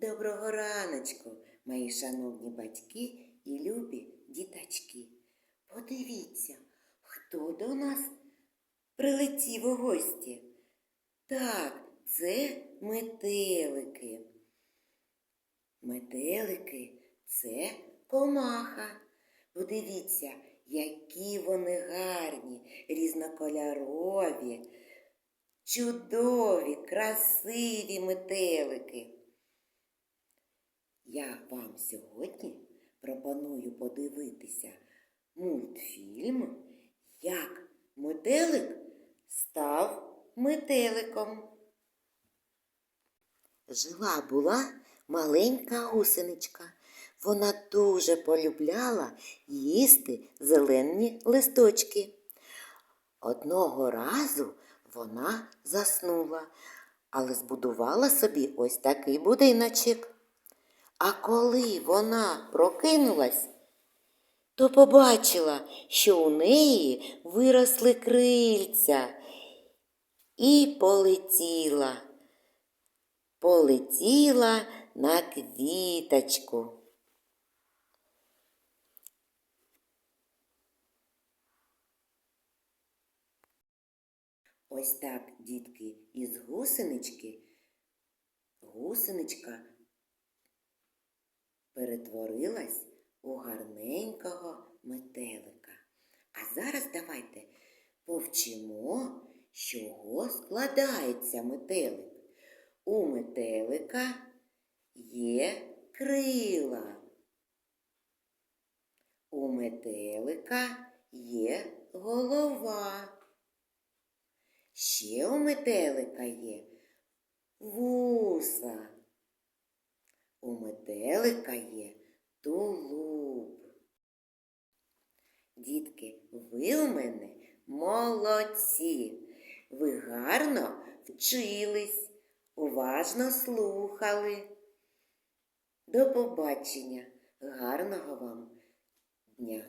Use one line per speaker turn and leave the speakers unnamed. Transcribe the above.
Доброго раночку, мої шановні батьки і любі діточки. Подивіться, хто до нас прилетів у гості. Так, це метелики. Метелики це комаха. Подивіться, які вони гарні, різнокольорові, чудові, красиві метелики. Я вам сьогодні пропоную подивитися мультфільм, як метелик став метеликом. Жила була маленька гусеничка. Вона дуже полюбляла їсти зелені листочки. Одного разу вона заснула, але збудувала собі ось такий будиночок. А коли вона прокинулась, то побачила, що у неї виросли крильця і полетіла, полетіла на квіточку. Ось так, дітки, із гусенички, гусеничка перетворилась у гарненького метелика. А зараз давайте повчимо, з чого складається метелик. У метелика є крила. У метелика є голова. Ще у метелика є вуса. У метелика є тулуб. Дітки, ви у мене молодці. Ви гарно вчились, уважно слухали. До побачення, гарного вам дня!